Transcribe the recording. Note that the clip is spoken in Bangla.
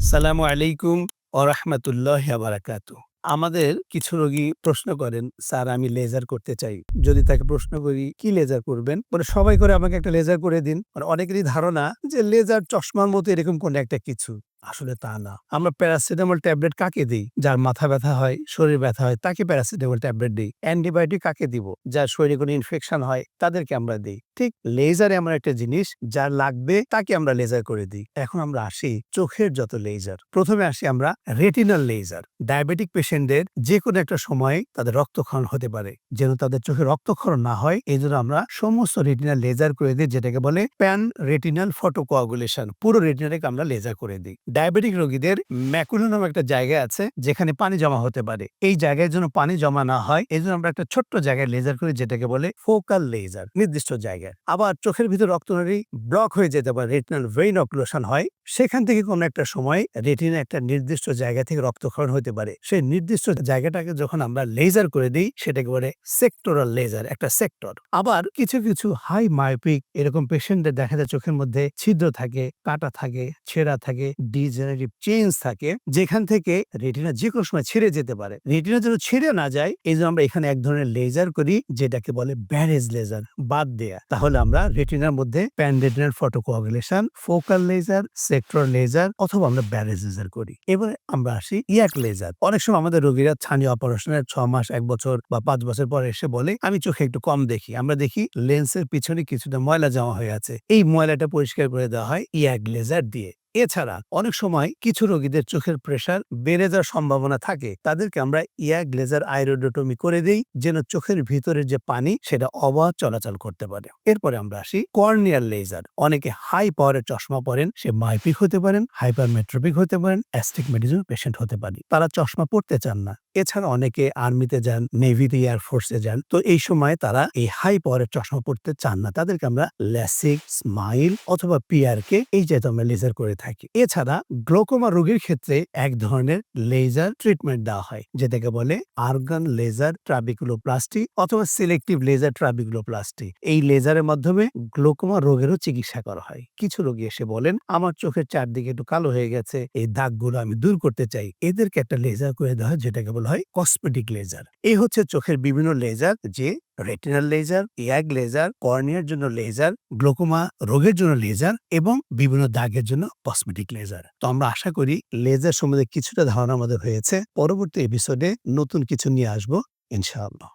সালামু আলাইকুম আহমতুল্লাহ বারাকাত। আমাদের কিছু রোগী প্রশ্ন করেন, স্যার, আমি লেজার করতে চাই। যদি তাকে প্রশ্ন করি, কি লেজার করবেন? মানে সবাই করে আমাকে একটা লেজার করে দিন। মানে অনেকেরই ধারণা যে লেজার চশমার মতো এরকম কোন একটা কিছু। আসলে তা না। আমরা প্যারাসিটামল ট্যাবলেট কাকে দিই? যার মাথা ব্যথা হয়, শরীর ব্যথা হয়, তাকে প্যারাসিটামল ট্যাবলেট দিই। অ্যান্টিবায়োটিক কাকে দিব? যার শরীরে কোনো ইনফেকশন হয়, তাদেরকে আমরা দিই। ঠিক লেজার এমন একটা জিনিস যার লাগবে, তাকে আমরা লেজার করে দিই। এখন আমরা আসি চোখের যত লেজার প্রথমে আসি আমরা রেটিনাল লেজার ডায়াবেটিক পেশেন্টদের যে কোনো একটা সময়ে তাদের রক্তক্ষরণ হতে পারে। যেন তাদের চোখে রক্তক্ষরণ না হয়, এই জন্য আমরা সমস্ত রেটিনাল লেজার করে দিই, যেটাকে বলে প্যান রেটিনাল ফটোকোয়াগুলেশন পুরো রেটিনালকে আমরা লেজার করে দিই। ডায়াবেটিক রোগীদের ম্যাকুলো নামে একটা জায়গা আছে, যেখানে পানি জমা হতে পারে। এই জায়গায় যেন পানি জমা না হয়, এই জন্য আমরা একটা ছোট্ট জায়গায় লেজার করি যেটাকে বলে ফোকাল লেজার নির্দিষ্ট জায়গায়। আবার চোখের ভিতর রক্তনালী ব্লক হয়ে যেতে পারে রেটিনাল ভেইন অকুলেশন হয়। সেখান থেকে কোনো একটা সময় রেটিনা একটা নির্দিষ্ট জায়গা থেকে রক্তক্ষরণ হতে পারে। সেই নির্দিষ্ট জায়গাটাকে যখন আমরা লেজার করে দিই, সেটাকে বলে সেক্টরাল লেজার একটা সেক্টর আবার কিছু কিছু হাই মায়োপিক এরকম পেশেন্টদের দেখা যায়, চোখের মধ্যে ছিদ্র থাকে, কাটা থাকে, ছেঁড়া থাকে ডিজেনারেটিভ চেঞ্জ থাকে, যেখান থেকে রেটিনা যে কোনো সময় ছেড়ে যেতে পারে। রেটিনা যেন ছেড়ে না যায়, এই জন্য আমরা এখানে এক ধরনের লেজার করি, যেটাকে বলে ব্যারেজ লেজার বাদ দেয়া। তাহলে আমরা রেটিনার মধ্যে pan retinal photocoagulation focal laser sector laser অথবা আমরা ব্যারেজ লেজার করি। এবারে আমরা আসি ইয়াক লেজার অনেক সময় আমাদের রোগীরা স্থানীয় অপারেশনের ছ মাস, এক বছর বা পাঁচ বছর পরে এসে বলে, আমি চোখে একটু কম দেখি। আমরা দেখি লেন্সের পিছনে কিছুটা ময়লা জমা হয়ে আছে। এই ময়লাটা পরিষ্কার করে দেওয়া হয় ইয়াক লেজার দিয়ে। এছাড়া অনেক সময় কিছু রোগীদের চোখের প্রেশার বেড়ে যাওয়ার সম্ভাবনা থাকে। তাদেরকে আমরা ইয়া গ্লেজার আইরোডোটমি করে দিই, যেন চোখের ভিতরে যে পানি, সেটা অবাধ চলাচল করতে পারে। এরপরে আমরা আসি কর্নিয়াল লেজার। অনেকে হাই পাওয়ারের চশমা পরেন, সে মাইপিক হতে পারেন হাইপারমেট্রোপিক হতে পারেন অ্যাস্টিক মেডিসিন পেশেন্ট হতে পারে। তারা চশমা পড়তে চান না। এছাড়া অনেকে আর্মিতে যান, নেভিতে এয়ারফোর্সে যান। তো এই সময় তারা এই হাই পাওয়ারের চশমা পড়তে চান না। তাদেরকে আমরা ল্যাসিক স্মাইল অথবা পিআরকে এই জাতীয় আমরা লেজার করে থাকি। এছাড়া গ্লোকোমা রোগীর ক্ষেত্রে এক ধরনের লেজার ট্রিটমেন্ট দেওয়া হয়, যেটাকে বলে আর্গান লেজার ট্রাবিকুলোপ্লাস্টি অথবা সিলেক্টিভ লেজার ট্রাবিকুলোপ্লাস্টি এই লেজারের মাধ্যমে গ্লোকোমা রোগেরও চিকিৎসা করা হয়। কিছু রোগী এসে বলেন, আমার চোখের চারদিকে একটু কালো হয়ে গেছে, এই দাগগুলো আমি দূর করতে চাই। এদেরকে একটা লেজার করে দেওয়া হয়, যেটাকে বলা হয় কসমেটিক লেজার এই হচ্ছে চোখের বিভিন্ন লেজার যে রেটিনাল লেজার ইয়াগ লেজার কর্নিয়ার জন্য লেজার গ্লোকোমা রোগের জন্য লেজার এবং বিভিন্ন দাগের জন্য কসমেটিক লেজার তো আমরা আশা করি লেজার সম্বন্ধে কিছুটা ধারণা আমাদের হয়েছে। পরবর্তী এপিসোডে নতুন কিছু নিয়ে আসব, ইনশাআল্লাহ।